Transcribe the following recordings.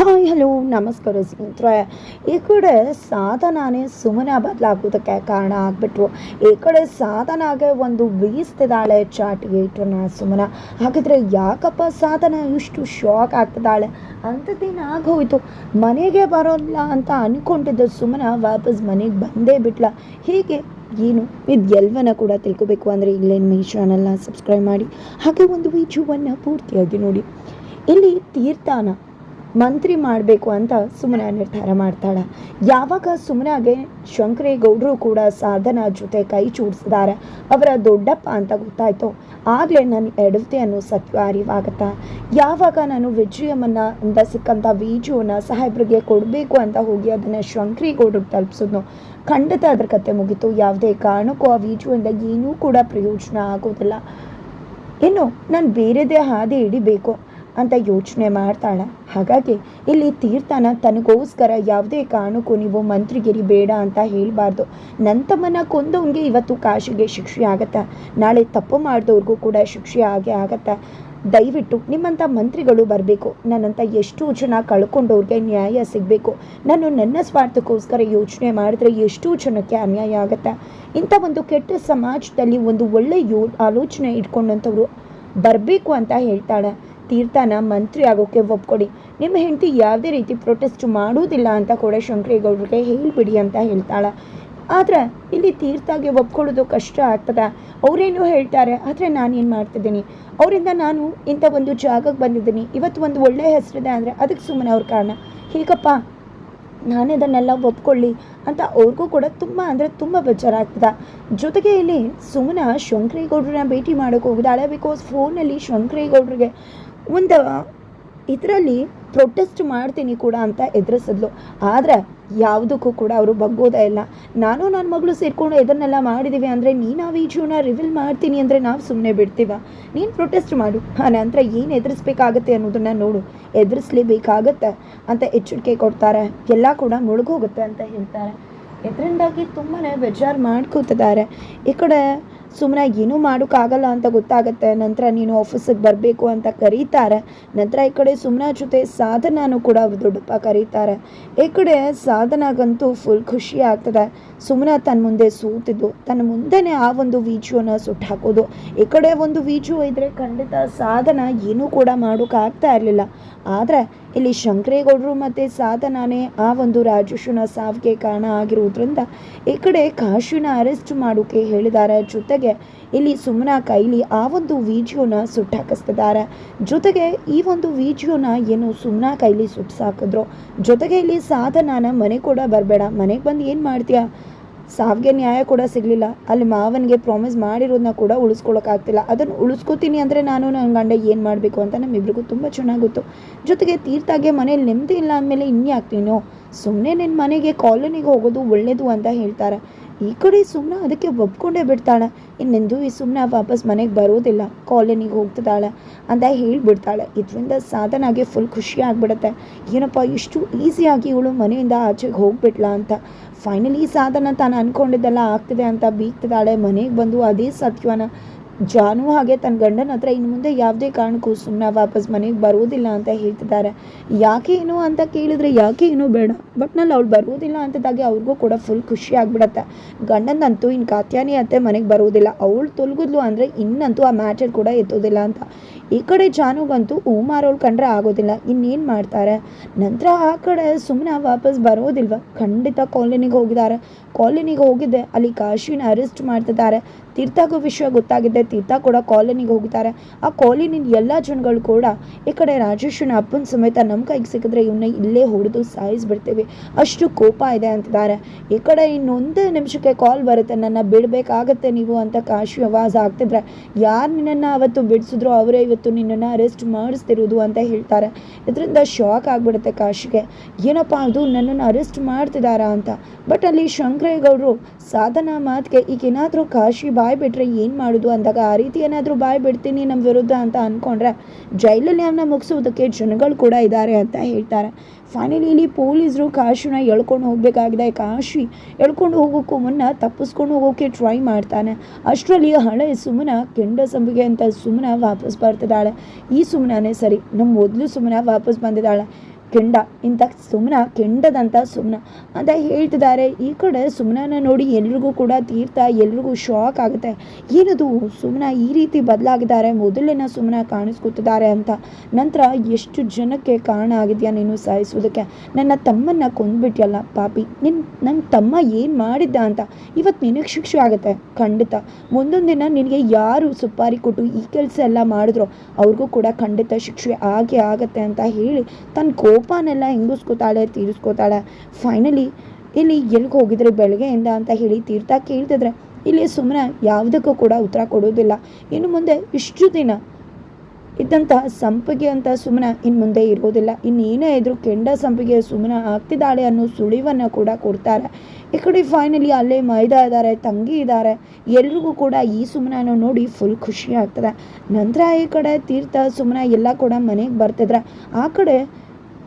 Hi hello, ನಮಸ್ಕಾರ ಸ್ನೇಹಿತರೆ. ಈ ಕಡೆ ಸಾಧನಾನೇ ಸುಮ್ಮನೆ ಬದಲಾಗೋದಕ್ಕೆ ಕಾರಣ ಆಗಿಬಿಟ್ರು. ಈ ಕಡೆ ಸಾಧನಾಗೆ ಒಂದು ಬೀಸ್ತಿದ್ದಾಳೆ ಚಾಟಿಗೆ ಇಟ್ಟನ ಸುಮ್ಮನ. ಹಾಗಿದ್ರೆ ಯಾಕಪ್ಪ ಸಾಧನ ಇಷ್ಟು ಶಾಕ್ ಆಗ್ತಿದ್ದಾಳೆ? ಅಂಥದ್ದೇನು ಆಗೋಯ್ತು? ಮನೆಗೆ ಬರೋಲ್ಲ ಅಂತ ಅನ್ಕೊಂಡಿದ್ದ ಸುಮ್ಮನ ವಾಪಸ್ ಮನೆಗೆ ಬಂದೇ ಬಿಟ್ಲ. ಹೀಗೆ ಏನು? ಇದು ಎಲ್ಲವನ್ನ ಕೂಡ ತಿಳ್ಕೊಬೇಕು ಅಂದರೆ ಇಲ್ಲೇನು ಮೈ ಚಾನಲ್ನ ಸಬ್ಸ್ಕ್ರೈಬ್ ಮಾಡಿ. ಹಾಗೆ ಒಂದು ವಿಡಿಯೋವನ್ನು ಪೂರ್ತಿಯಾಗಿ ನೋಡಿ. ಇಲ್ಲಿ ತೀರ್ಥಾನ ಮಂತ್ರಿ ಮಾಡಬೇಕು ಅಂತ ಸುಮನ ನಿರ್ಧಾರ ಮಾಡ್ತಾಳೆ. ಯಾವಾಗ ಸುಮನಾಗೆ ಶಂಕರೇಗೌಡರು ಕೂಡ ಸಾಧನ ಜೊತೆ ಕೈ ಚೂಡಿಸಿದ್ದಾರೆ ಅವರ ದೊಡ್ಡಪ್ಪ ಅಂತ ಗೊತ್ತಾಯಿತು. ಆಗಲೇ ನನ್ನ ಎಡವತೆ ಅನ್ನೋ ಸತ್ಯ ಅರಿವಾಗತ್ತ? ಯಾವಾಗ ನಾನು ವಿಜಯಮ್ಮನ್ನು ಅಂತ ಸಿಕ್ಕಂಥ ವಿಡಿಯೋನ ಸಾಹೇಬ್ರಿಗೆ ಕೊಡಬೇಕು ಅಂತ ಹೋಗಿ ಅದನ್ನು ಶಂಕರೇಗೌಡರು ತಲುಪಿಸಿದ್ನು? ಖಂಡಿತ ಅದ್ರ ಕತೆ ಮುಗೀತು. ಯಾವುದೇ ಕಾರಣಕ್ಕೂ ಆ ವಿಡಿಯೋಯಿಂದ ಏನೂ ಕೂಡ ಪ್ರಯೋಜನ ಆಗೋದಿಲ್ಲ. ಏನು ನಾನು ಬೇರೆದೇ ಹಾದಿ ಹಿಡಿಬೇಕು. ಅಂತ ಯೋಚನೆ ಮಾಡ್ತಾಳೆ. ಹಾಗಾಗಿ ಇಲ್ಲಿ ತೀರ್ಥನ ತನಗೋಸ್ಕರ ಯಾವುದೇ ಕಾರಣಕ್ಕೂ ನೀವು ಮಂತ್ರಿಗಿರಿ ಬೇಡ ಅಂತ ಹೇಳಬಾರ್ದು. ನನ್ನ ತಮ್ಮನ ಕೊಂದವನಿಗೆ ಇವತ್ತು ಕಾಶಿಗೆ ಶಿಕ್ಷೆ ಆಗತ್ತೆ. ನಾಳೆ ತಪ್ಪು ಮಾಡಿದವ್ರಿಗೂ ಕೂಡ ಶಿಕ್ಷೆ ಆಗೇ ಆಗತ್ತೆ. ದಯವಿಟ್ಟು ನಿಮ್ಮಂಥ ಮಂತ್ರಿಗಳು ಬರಬೇಕು. ನನ್ನಂಥ ಎಷ್ಟೋ ಜನ ಕಳ್ಕೊಂಡವ್ರಿಗೆ ನ್ಯಾಯ ಸಿಗಬೇಕು. ನಾನು ನನ್ನ ಸ್ವಾರ್ಥಕ್ಕೋಸ್ಕರ ಯೋಚನೆ ಮಾಡಿದ್ರೆ ಎಷ್ಟು ಜನಕ್ಕೆ ಅನ್ಯಾಯ ಆಗುತ್ತೆ. ಇಂಥ ಒಂದು ಕೆಟ್ಟ ಸಮಾಜದಲ್ಲಿ ಒಂದು ಒಳ್ಳೆಯ ಯೋ, ಆಲೋಚನೆ ಇಟ್ಕೊಂಡಂಥವ್ರು ಬರಬೇಕು ಅಂತ ಹೇಳ್ತಾಳೆ. ತೀರ್ಥನ ಮಂತ್ರಿ ಆಗೋಕ್ಕೆ ಒಪ್ಕೊಡಿ. ನಿಮ್ಮ ಹೆಂಡತಿ ಯಾವುದೇ ರೀತಿ ಪ್ರೊಟೆಸ್ಟ್ ಮಾಡೋದಿಲ್ಲ ಅಂತ ಕೂಡ ಶಂಕರೇಗೌಡರಿಗೆ ಹೇಳಿಬಿಡಿ ಅಂತ ಹೇಳ್ತಾಳೆ. ಆದರೆ ಇಲ್ಲಿ ತೀರ್ಥಾಗೆ ಒಪ್ಕೊಳ್ಳೋದು ಕಷ್ಟ ಆಗ್ತದೆ. ಅವರೇನು ಹೇಳ್ತಾರೆ, ಆದರೆ ನಾನೇನು ಮಾಡ್ತಿದ್ದೀನಿ? ಅವರಿಂದ ನಾನು ಇಂಥ ಒಂದು ಜಾಗಕ್ಕೆ ಬಂದಿದ್ದೀನಿ. ಇವತ್ತು ಒಂದು ಒಳ್ಳೆಯ ಹೆಸರಿದೆ ಅಂದರೆ ಅದಕ್ಕೆ ಸುಮ್ಮನೆ ಅವ್ರ ಕಾರಣ. ಹೀಗಪ್ಪ? ನಾನೇ ಅದನ್ನೆಲ್ಲ ಒಪ್ಕೊಳ್ಳಿ ಅಂತ ಅವ್ರಿಗೂ ಕೂಡ ತುಂಬ ಅಂದರೆ ತುಂಬ ಬೇಜಾರಾಗ್ತದೆ. ಜೊತೆಗೆ ಇಲ್ಲಿ ಸುಮ್ಮನ ಶಂಕರೇಗೌಡ್ರನ್ನ ಭೇಟಿ ಮಾಡೋಕ್ಕೆ ಹೋಗಿದ್ದಾಳೆ ಬಿಕಾಸ್ ಫೋನಲ್ಲಿ ಶಂಕರೇಗೌಡ್ರಿಗೆ ಒಂದು, ಇದರಲ್ಲಿ ಪ್ರೊಟೆಸ್ಟ್ ಮಾಡ್ತೀನಿ ಕೂಡ ಅಂತ ಎದುರಿಸಿದ್ಲು. ಆದರೆ ಯಾವುದಕ್ಕೂ ಕೂಡ ಅವರು ಬಗ್ಗೋದೇ ಇಲ್ಲ. ನಾನು ನನ್ನ ಮಗಳು ಸೇರಿಕೊಂಡು ಇದನ್ನೆಲ್ಲ ಮಾಡಿದ್ದೀವಿ ಅಂದರೆ ನೀನು ಆ ಜೀವನ ರಿವೀಲ್ ಮಾಡ್ತೀನಿ ಅಂದರೆ ನಾವು ಸುಮ್ಮನೆ ಬಿಡ್ತೀವ? ನೀನು ಪ್ರೊಟೆಸ್ಟ್ ಮಾಡು. ಆ ನಂತರ ಏನು ಎದುರಿಸ್ಬೇಕಾಗತ್ತೆ ಅನ್ನೋದನ್ನು ನೋಡು. ಎದುರಿಸ್ಲೇಬೇಕಾಗತ್ತೆ ಅಂತ ಎಚ್ಚರಿಕೆ ಕೊಡ್ತಾರೆ. ಎಲ್ಲ ಕೂಡ ಮುಳುಗೋಗುತ್ತೆ ಅಂತ ಹೇಳ್ತಾರೆ. ಇದರಿಂದಾಗಿ ತುಂಬಾ ಬೇಜಾರು ಮಾಡ್ಕೋತಿದ್ದಾರೆ. ಈ ಕಡೆ ಸುಮ್ಮನೆ ಏನೂ ಮಾಡೋಕ್ಕಾಗಲ್ಲ ಅಂತ ಗೊತ್ತಾಗುತ್ತೆ. ನಂತರ ನೀನು ಆಫೀಸಿಗೆ ಬರಬೇಕು ಅಂತ ಕರೀತಾರೆ. ನಂತರ ಈ ಕಡೆ ಸುಮ್ಮನ ಜೊತೆ ಸಾಧನಾನು ಕೂಡ ದೊಡ್ಡಪ್ಪ ಕರೀತಾರೆ. ಈ ಕಡೆ ಸಾಧನಾಗಂತೂ ಫುಲ್ ಖುಷಿ ಆಗ್ತದೆ. ಸುಮ್ಮನ ತನ್ನ ಮುಂದೆ ಸೂತಿದ್ದು. ತನ್ನ ಮುಂದೆನೇ ಆ ಒಂದು ವಿಡಿಯೋನ ಸುಟ್ಟು ಹಾಕೋದು ಈ ಕಡೆ ಒಂದು ವೀಜು ಇದ್ದರೆ ಖಂಡಿತ ಸಾಧನ ಏನೂ ಕೂಡ ಮಾಡೋಕ್ಕಾಗ್ತಾ ಇರಲಿಲ್ಲ. ಆದರೆ ಇಲ್ಲಿ ಶಂಕರೇಗೌಡರು ಮತ್ತು ಸಾಧನಾನೇ ಆ ಒಂದು ರಾಜೇಶನ ಸಾವಿಗೆ ಕಾರಣ ಆಗಿರುವುದರಿಂದ ಈ ಕಡೆ ಕಾಶಿನ ಅರೆಸ್ಟ್ ಮಾಡೋಕೆ ಹೇಳಿದ್ದಾರೆ. ಜೊತೆಗೆ ಇಲ್ಲಿ ಸುಮ್ಮನ ಕೈಲಿ ಆ ಒಂದು ವಿಡಿಯೋನ ಸುಟ್ಟಾಕಿಸ್ತಿದ್ದಾರೆ ಜೊತೆಗೆ ಈ ಒಂದು ವಿಡಿಯೋನ ಏನು ಸುಮ್ಮನ ಕೈಲಿ ಸುಟ್ಟಿಸಾಕಿದ್ರು ಜೊತೆಗೆ ಇಲ್ಲಿ ಸಾಧನಾನ ಮನೆ ಕೂಡ ಬರಬೇಡ. ಮನೆಗೆ ಬಂದು ಏನು ಮಾಡ್ತೀಯಾ? ಸಾವಿಗೆ ನ್ಯಾಯ ಕೂಡ ಸಿಗಲಿಲ್ಲ. ಅಲ್ಲಿ ಮಾವನಿಗೆ ಪ್ರಾಮಿಸ್ ಮಾಡಿರೋದನ್ನ ಕೂಡ ಉಳಿಸ್ಕೊಳಕ್ಕಾಗ್ತಿಲ್ಲ. ಅದನ್ನು ಉಳಿಸ್ಕೋತೀನಿ ಅಂದರೆ ನಾನು ನನ್ನ ಗಂಡ ಏನು ಮಾಡಬೇಕು ಅಂತ ನಮ್ಮಿಬ್ರಿಗೂ ತುಂಬ ಚೆನ್ನಾಗಿತ್ತು. ಜೊತೆಗೆ ತೀರ್ಥಾಗೆ ಮನೇಲಿ ನೆಮ್ಮದಿ ಇಲ್ಲ ಅಂದಮೇಲೆ ಮೇಲೆ ಇನ್ಯಾಕ್ಲಿನೋ ಸುಮ್ಮನೆ ನಿನ್ನ ಮನೆಗೆ ಕಾಲೋನಿಗೆ ಹೋಗೋದು ಒಳ್ಳೇದು ಅಂತ ಹೇಳ್ತಾರೆ. ಈ ಕಡೆ ಸುಮ್ಮನೆ ಅದಕ್ಕೆ ಒಪ್ಕೊಂಡೇ ಬಿಡ್ತಾಳೆ. ಇನ್ನೆಂದು ಈ ಸುಮ್ಮನೆ ವಾಪಸ್ ಮನೆಗೆ ಬರೋದಿಲ್ಲ. ಕಾಲೋನಿಗೆ ಹೋಗ್ತಿದ್ದಾಳೆ ಅಂತ ಹೇಳಿಬಿಡ್ತಾಳೆ. ಇದರಿಂದ ಸಾಧನಾಗೆ ಫುಲ್ ಖುಷಿ ಆಗಿಬಿಡುತ್ತೆ. ಏನಪ್ಪ, ಇಷ್ಟು ಈಸಿಯಾಗಿ ಇವಳು ಮನೆಯಿಂದ ಆಚೆಗೆ ಹೋಗ್ಬಿಟ್ಲ ಅಂತ. ಫೈನಲಿ ಸಾಧನ ತಾನು ಅಂದ್ಕೊಂಡಿದ್ದೆಲ್ಲ ಆಗ್ತಿದೆ ಅಂತ ಬೀಗ್ತಿದ್ದಾಳೆ. ಮನೆಗೆ ಬಂದು ಅದೇ ಸತ್ಯವನ್ನ ಜಾನು ಹಾಗೆ ತನ್ನ ಗಂಡನ ಹತ್ರ ಇನ್ನು ಮುಂದೆ ಯಾವುದೇ ಕಾರಣಕ್ಕೂ ಸುಮ್ಮನೆ ವಾಪಸ್ ಮನೆಗೆ ಬರೋದಿಲ್ಲ ಅಂತ ಹೇಳ್ತಿದ್ದಾರೆ. ಯಾಕೆ ಏನು ಅಂತ ಕೇಳಿದ್ರೆ ಯಾಕೆ ಏನು ಬೇಡ. ಬಟ್ನಲ್ಲಿ ಅವಳು ಬರುವುದಿಲ್ಲ ಅಂತದಾಗೆ ಅವ್ರಿಗೂ ಕೂಡ ಫುಲ್ ಖುಷಿ ಆಗ್ಬಿಡತ್ತೆ. ಗಂಡನಂತೂ ಇನ್ನು ಕಾತ್ಯಾನಿ ಅತ್ತೆ ಮನೆಗೆ ಬರೋದಿಲ್ಲ ಅವಳು ತೊಲಗಿದ್ಲು ಅಂದರೆ ಇನ್ನಂತೂ ಆ ಮ್ಯಾಟರ್ ಕೂಡ ಎತ್ತೋದಿಲ್ಲ ಅಂತ. ಈ ಕಡೆ ಜಾನುಗಂತೂ ಹೂ ಮಾರೋಳು ಕಂಡ್ರೆ ಆಗೋದಿಲ್ಲ. ಇನ್ನೇನು ಮಾಡ್ತಾರೆ? ನಂತರ ಆ ಕಡೆ ಸುಮ್ಮನೆ ವಾಪಸ್ ಬರೋದಿಲ್ವ ಖಂಡಿತ ಕಾಲೋನಿಗೆ ಹೋಗಿದ್ದಾರೆ. ಕಾಲೋನಿಗೆ ಹೋಗಿದ್ದೆ. ಅಲ್ಲಿ ಕಾಶಿನ ಅರೆಸ್ಟ್ ಮಾಡ್ತಿದ್ದಾರೆ. ತೀರ್ಥಾಗೋ ವಿಷಯ ಗೊತ್ತಾಗಿದೆ. ಕೂಡ ಕಾಲೋನಿಗೆ ಹೋಗ್ತಾರೆ ಆ ಕಾಲೋನಿನ ಎಲ್ಲ ಜನಗಳು ಕೂಡ ಈ ಕಡೆ ರಾಜೇಶನ ಅಪ್ಪನ ಸಮೇತ ನಮ್ಮ ಕೈಗೆ ಸಿಕ್ಕಿದ್ರೆ ಇವನ್ನ ಇಲ್ಲೇ ಹೊಡೆದು ಸಾಯಿಸ್ಬಿಡ್ತೀವಿ. ಅಷ್ಟು ಕೋಪ ಇದೆ ಅಂತಿದ್ದಾರೆ. ಈ ಕಡೆ ಇನ್ನೊಂದು ನಿಮಿಷಕ್ಕೆ ಕಾಲ್ ಬರುತ್ತೆ, ನನ್ನ ಬಿಡಬೇಕಾಗತ್ತೆ ನೀವು ಅಂತ ಕಾಶಿ ಆವಾಜ್ ಆಗ್ತಿದ್ರೆ ಯಾರು ನಿನ್ನನ್ನು ಅವತ್ತು ಬಿಡಿಸಿದ್ರು ಅವರೇ ಇವತ್ತು ನಿನ್ನನ್ನು ಅರೆಸ್ಟ್ ಮಾಡಿಸ್ತಿರೋದು ಅಂತ ಹೇಳ್ತಾರೆ. ಇದರಿಂದ ಶಾಕ್ ಆಗಿಬಿಡುತ್ತೆ ಕಾಶಿಗೆ. ಏನಪ್ಪ ಅದು? ನನ್ನನ್ನು ಅರೆಸ್ಟ್ ಮಾಡ್ತಿದ್ದಾರಾ ಅಂತ. ಬಟ್ ಅಲ್ಲಿ ಶಂಕರೇಗೌಡರು ಸಾಧನಾ ಮಾತಿಗೆ ಈಗ ಏನಾದರೂ ಕಾಶಿ ಬಾಯ್ ಬಿಟ್ರೆ ಏನು ಮಾಡೋದು? ಅಂದಾಗ ಆ ರೀತಿ ಏನಾದರೂ ಬಾಯಿ ಬಿಡ್ತೀನಿ ನಮ್ಮ ವಿರುದ್ಧ ಅಂತ ಅಂದ್ಕೊಂಡ್ರೆ ಜೈಲಲ್ಲಿ ಅವನ್ನ ಮುಗಿಸೋದಕ್ಕೆ ಜನಗಳು ಕೂಡ ಇದ್ದಾರೆ ಅಂತ ಹೇಳ್ತಾರೆ. ಫೈನಲಿ ಇಲ್ಲಿ ಪೊಲೀಸರು ಕಾಶಿನ ಎಳ್ಕೊಂಡು ಹೋಗಬೇಕಾಗಿದೆ. ಕಾಶಿ ಎಳ್ಕೊಂಡು ಹೋಗೋಕ್ಕೂ ಮುನ್ನ ತಪ್ಪಿಸ್ಕೊಂಡು ಹೋಗೋಕ್ಕೆ ಟ್ರೈ ಮಾಡ್ತಾನೆ. ಅಷ್ಟರಲ್ಲಿ ಹಳೆ ಸುಮನ ಕೆಂಡ ಸಂಬಿಗೆ ಅಂತ ಸುಮನ ವಾಪಸ್ ಬರ್ತಿದ್ದಾಳೆ. ಈ ಸುಮನನೇ ಸರಿ ನಮ್ಮ ಮೊದಲು ಸುಮನ ವಾಪಸ್ ಬಂದಿದ್ದಾಳೆ. ಕೆಂಡ. ಇಂಥ ಸುಮ್ನ, ಕೆಂಡದಂಥ ಸುಮ್ಮನ ಅಂತ ಹೇಳ್ತಿದ್ದಾರೆ. ಈ ಕಡೆ ಸುಮ್ಮನ ನೋಡಿ ಎಲ್ರಿಗೂ ಕೂಡ ತೀರ್ಥ, ಎಲ್ರಿಗೂ ಶಾಕ್ ಆಗುತ್ತೆ. ಏನದು ಸುಮ್ಮನ ಈ ರೀತಿ ಬದಲಾಗಿದ್ದಾರೆ, ಮೊದಲಿನ ಸುಮ್ಮನ ಕಾಣಿಸ್ಕೊತಿದ್ದಾರೆ ಅಂತ. ನಂತರ ಎಷ್ಟು ಜನಕ್ಕೆ ಕಾರಣ ಆಗಿದೆಯಾ ನೀನು ಸಾಯಿಸೋದಕ್ಕೆ ನನ್ನ ತಮ್ಮನ್ನ ಕೊಂದ್ಬಿಟ್ಯಲ್ಲ ಪಾಪಿ. ನಿನ್ನ ನನ್ನ ತಮ್ಮ ಏನು ಮಾಡಿದ್ದ ಅಂತ? ಇವತ್ತು ನಿನಗೆ ಶಿಕ್ಷೆ ಆಗುತ್ತೆ? ಖಂಡಿತ. ಮುಂದೊಂದು ದಿನ ನಿನಗೆ ಯಾರು ಸುಪಾರಿ ಕೊಟ್ಟು ಈ ಕೆಲಸ ಎಲ್ಲ ಮಾಡಿದ್ರು, ಅವ್ರಿಗೂ ಕೂಡ ಖಂಡಿತ ಶಿಕ್ಷೆ ಆಗೇ ಆಗತ್ತೆ ಅಂತ ಹೇಳಿ ತನ್ನ ಕೋಪನೆಲ್ಲ ಹಿಂಗಿಸ್ಕೋತಾಳೆ, ತೀರಿಸ್ಕೋತಾಳೆ. ಫೈನಲಿ ಇಲ್ಲಿ ಎಲ್ಲಿಗೆ ಹೋಗಿದ್ರೆ ಬೆಳಗ್ಗೆಯಿಂದ ಅಂತ ಹೇಳಿ ತೀರ್ಥ ಕೇಳ್ತಿದ್ರೆ, ಇಲ್ಲಿ ಸುಮ್ಮನೆ ಯಾವುದಕ್ಕೂ ಕೂಡ ಉತ್ತರ ಕೊಡೋದಿಲ್ಲ. ಇನ್ನು ಮುಂದೆ ಇಷ್ಟು ದಿನ ಇದ್ದಂಥ ಸಂಪಿಗೆ ಅಂತ ಸುಮ್ಮನೆ ಇನ್ನು ಮುಂದೆ ಇರೋದಿಲ್ಲ. ಇನ್ನೇನೇ ಇದ್ರು ಕೆಂಡ ಸಂಪಿಗೆ ಸುಮ್ಮನೆ ಆಗ್ತಿದ್ದಾಳೆ ಅನ್ನೋ ಸುಳಿವನ್ನು ಕೂಡ ಕೊಡ್ತಾರೆ. ಈ ಕಡೆ ಫೈನಲಿ ಅಲ್ಲೇ ಮೈದಾ ಇದ್ದಾರೆ ತಂಗಿ ಇದ್ದಾರೆ ಎಲ್ರಿಗೂ ಕೂಡ ಈ ಸುಮ್ಮನ ನೋಡಿ ಫುಲ್ ಖುಷಿ ಆಗ್ತದೆ. ನಂತರ ಈ ಕಡೆ ತೀರ್ಥ ಸುಮ್ಮನೆ ಎಲ್ಲ ಕೂಡ ಮನೆಗೆ ಬರ್ತಿದ್ರೆ, ಆ ಕಡೆ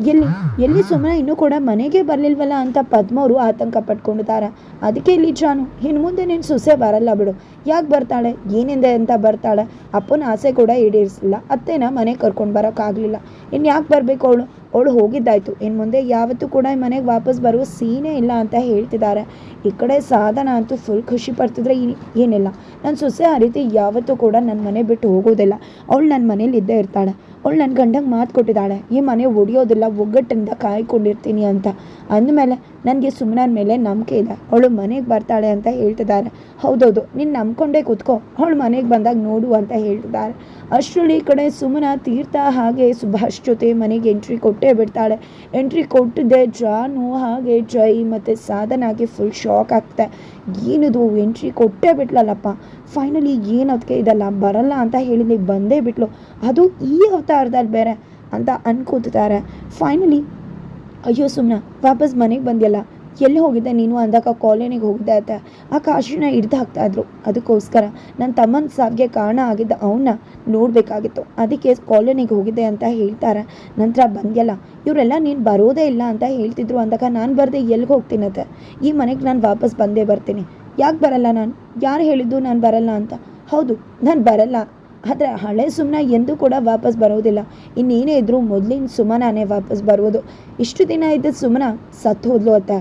ಎಲ್ಲಿ? ಎಲ್ಲಿ ಸುಮ್ಮನೆ ಇನ್ನೂ ಕೂಡ ಮನೆಗೆ ಬರಲಿಲ್ವಲ್ಲ ಅಂತ ಪದ್ಮವರು ಆತಂಕ ಪಟ್ಕೊಂಡಿದ್ದಾರೆ. ಅದಕ್ಕೆ ಇಲ್ಲಿ ಜಾನು ಇನ್ನು ಮುಂದೆ ನೀನು ಸೊಸೆ ಬರಲ್ಲ ಬಿಡು. ಯಾಕೆ ಬರ್ತಾಳೆ? ಏನಿದೆ ಅಂತ ಬರ್ತಾಳೆ. ಅಪ್ಪನ ಆಸೆ ಕೂಡ ಈಡೇರಿಸಿಲ್ಲ ಅತ್ತೆನ ಮನೆಗೆ ಕರ್ಕೊಂಡು ಬರೋಕ್ಕಾಗಲಿಲ್ಲ ಇನ್ನು ಯಾಕೆ ಬರಬೇಕು ಅವಳು? ಅವಳು ಹೋಗಿದ್ದಾಯ್ತು. ಇನ್ನು ಮುಂದೆ ಯಾವತ್ತೂ ಕೂಡ ಈ ಮನೆಗೆ ವಾಪಸ್ ಬರುವ ಸೀನೇ ಇಲ್ಲ ಅಂತ ಹೇಳ್ತಿದ್ದಾರೆ. ಈ ಕಡೆ ಸಾಧನ ಅಂತೂ ಫುಲ್ ಖುಷಿ ಪಡ್ತಿದ್ರೆ ಏನಿಲ್ಲ. ನನ್ನ ಸೊಸೆ ಆ ರೀತಿ ಯಾವತ್ತೂ ಕೂಡ ನನ್ನ ಮನೆ ಬಿಟ್ಟು ಹೋಗೋದಿಲ್ಲ. ಅವಳು ನನ್ನ ಮನೇಲಿ ಇದ್ದೇ ಇರ್ತಾಳೆ. ಅವಳು ನನ್ನ ಗಂಡಂಗೆ ಮಾತು ಕೊಟ್ಟಿದ್ದಾಳೆ. ಈ ಮನೆ ಒಡೆಯೋದಿಲ್ಲ, ಒಗ್ಗಟ್ಟಿಂದ ಕಾಯ್ಕೊಂಡಿರ್ತೀನಿ ಅಂತ. ಅಂದಮೇಲೆ ನನಗೆ ಸುಮ್ಮನ ಮೇಲೆ ನಂಬಿಕೆ ಇದೆ ಅವಳು ಮನೆಗೆ ಬರ್ತಾಳೆ ಅಂತ ಹೇಳ್ತಿದ್ದಾರೆ ಹೌದೌದು, ನೀನು ನಂಬ್ಕೊಂಡೇ ಕೂತ್ಕೋ. ಅವಳು ಮನೆಗೆ ಬಂದಾಗ ನೋಡು ಅಂತ ಹೇಳ್ತಿದ್ದಾರೆ ಅಷ್ಟರಲ್ಲಿ ಈ ಕಡೆ ಸುಮ್ಮನ ತೀರ್ಥ ಹಾಗೆ ಸುಭಾಷ್ ಜೊತೆ ಮನೆಗೆ ಎಂಟ್ರಿ ಕೊಟ್ಟೇ ಬಿಡ್ತಾಳೆ. ಎಂಟ್ರಿ ಕೊಟ್ಟಿದ್ದೆ ಜಾನು ಹಾಗೆ ಜೈ ಮತ್ತು ಸಾಧನಾಗೆ ಫುಲ್ ಶಾಕ್ ಆಗ್ತಾ. ಏನಿದು ಎಂಟ್ರಿ ಕೊಟ್ಟೇ ಬಿಟ್ಲಲ್ಲಪ್ಪ. ಫೈನಲಿ ಏನು ಅದಕ್ಕೆ ಇದಲ್ಲ? ಬರಲ್ಲ ಅಂತ ಹೇಳಿದ್ಲಿ ಬಂದೇ ಬಿಟ್ಲು. ಅದು ಈ ಅವತಾರದಲ್ಲಿ ಬೇರೆ ಅಂತ ಅನ್ಕೋತಿದ್ದಾರೆ ಫೈನಲಿ ಅಯ್ಯೋ ಸುಮ್ಮನೆ ವಾಪಸ್ ಮನೆಗೆ ಬಂದ್ಯಲ್ಲ? ಎಲ್ಲಿ ಹೋಗಿದ್ದೆ ನೀನು? ಅಂದಾಗ ಕಾಲೋನಿಗೆ ಹೋಗಿದ್ದೆ ಅಂತ ಆ ಕಾಶಿನ ಹಿಡ್ದು ಹಾಕ್ತಾ ಇದ್ರು. ಅದಕ್ಕೋಸ್ಕರ ನನ್ನ ತಮ್ಮನ ಸಾವಿಗೆ ಕಾರಣ ಆಗಿದ್ದ ಅವನ್ನ ನೋಡಬೇಕಾಗಿತ್ತು. ಅದಕ್ಕೆ ಕಾಲೋನಿಗೆ ಹೋಗಿದ್ದೆ ಅಂತ ಹೇಳ್ತಾರೆ. ನಂತರ ಬಂದ್ಯಲ್ಲ, ಇವರೆಲ್ಲ ನೀನು ಬರೋದೇ ಇಲ್ಲ ಅಂತ ಹೇಳ್ತಿದ್ರು. ಅಂದಾಗ ನಾನು ಬರದೆ ಎಲ್ಲಿಗೆ ಹೋಗ್ತೀನತ್ತೆ ಈ ಮನೆಗೆ ನಾನು ವಾಪಸ್ ಬಂದೇ ಬರ್ತೀನಿ. ಯಾಕೆ ಬರಲ್ಲ ನಾನು? ಯಾರು ಹೇಳಿದ್ದು ನಾನು ಬರಲ್ಲ ಅಂತ? ಹೌದು, ನಾನು ಬರಲ್ಲ. ಆದರೆ ಹಳೆ ಸುಮ್ಮನೆ ಎಂದೂ ಕೂಡ ವಾಪಸ್ ಬರೋದಿಲ್ಲ. ಇನ್ನೇನೇ ಇದ್ರೂ ಮೊದಲಿನ ಸುಮನಾನೇ ವಾಪಸ್ ಬರುವುದು ಇಷ್ಟು ದಿನ ಇದ್ದ ಸುಮನ ಸತ್ತು ಹೋದ್ಲು ಅಂತ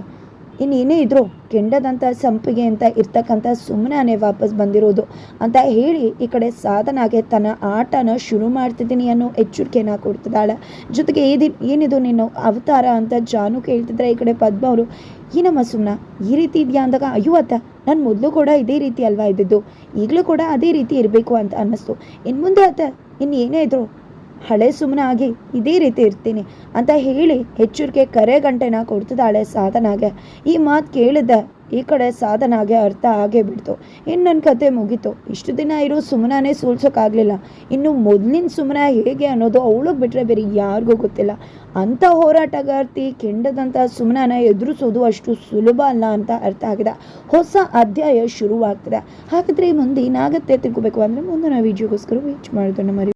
ಇನ್ನೇನೇ ಇದ್ರು ಕೆಂಡದಂಥ ಸಂಪಿಗೆ ಅಂತ ಇರ್ತಕ್ಕಂಥ ಸುಮ್ಮನೆ ವಾಪಸ್ ಬಂದಿರೋದು ಅಂತ ಹೇಳಿ ಈ ಕಡೆ ಸಾಧನಾಗೆ ತನ್ನ ಆಟನ ಶುರು ಮಾಡ್ತಿದ್ದೀನಿ ಅನ್ನೋ ಎಚ್ಚರಿಕೆನ ಕೊಡ್ತಿದ್ದಾಳೆ. ಜೊತೆಗೆ ಏದಿ ಏನಿದು ನಿನ್ನ ಅವತಾರ ಅಂತ ಜಾನು ಕೇಳ್ತಿದ್ರೆ ಈ ಕಡೆ ಪದ್ಮ ಅವರು, ಏನಮ್ಮ ಸುಮ್ಮನ ಈ ರೀತಿ ಇದೆಯಾ? ಅಂದಾಗ, ಅಯ್ಯೋ ಅತ್ತ, ನಾನು ಮೊದಲು ಕೂಡ ಇದೇ ರೀತಿ ಅಲ್ವಾ ಇದ್ದಿದ್ದು? ಈಗಲೂ ಕೂಡ ಅದೇ ರೀತಿ ಇರಬೇಕು ಅಂತ ಅನ್ನಿಸ್ತು. ಇನ್ನು ಮುಂದೆ ಅತ್ತ, ಇನ್ನು ಏನೇ ಇದ್ರು ಹಳೆ ಸುಮ್ಮನೆ ಆಗಿ ಇದೇ ರೀತಿ ಇರ್ತೀನಿ ಅಂತ ಹೇಳಿ ಎಚ್ಚರಿಕೆ ಕರೆ ಗಂಟೆನ ಕೊಡ್ತಿದ್ದಾಳೆ ಸಾಧನಾಗೆ. ಈ ಮಾತು ಕೇಳಿದ ಈ ಕಡೆ ಸಾಧನಾಗೆ ಅರ್ಥ ಆಗೇ ಬಿಡ್ತು. ಇನ್ನು ನನ್ನ ಕತೆ ಮುಗೀತು. ಇಷ್ಟು ದಿನ ಇರೋ ಸುಮ್ಮನೆ ಸೋಲ್ಸೋಕ್ಕಾಗಲಿಲ್ಲ ಇನ್ನು ಮೊದಲಿನ ಸುಮ್ಮನೆ ಹೇಗೆ ಅನ್ನೋದು ಅವಳಿಗೆ ಬಿಟ್ಟರೆ ಬೇರೆ ಯಾರಿಗೂ ಗೊತ್ತಿಲ್ಲ. ಅಂಥ ಹೋರಾಟಗಾರ್ತಿ ಕೆಂಡದಂಥ ಸುಮ್ಮನ ಎದುರಿಸೋದು ಅಷ್ಟು ಸುಲಭ ಅಲ್ಲ ಅಂತ ಅರ್ಥ ಆಗಿದೆ. ಹೊಸ ಅಧ್ಯಾಯ ಶುರುವಾಗ್ತದೆ. ಹಾಗಾದರೆ ಮುಂದೆ ಏನಾಗುತ್ತೆ ತಿಳ್ಕೊಬೇಕು ಅಂದರೆ ಮುಂದಿನ ವಿಡಿಯೋಗೋಸ್ಕರ ವೀಚ್ ಮಾಡೋದನ್ನು ಮರಿ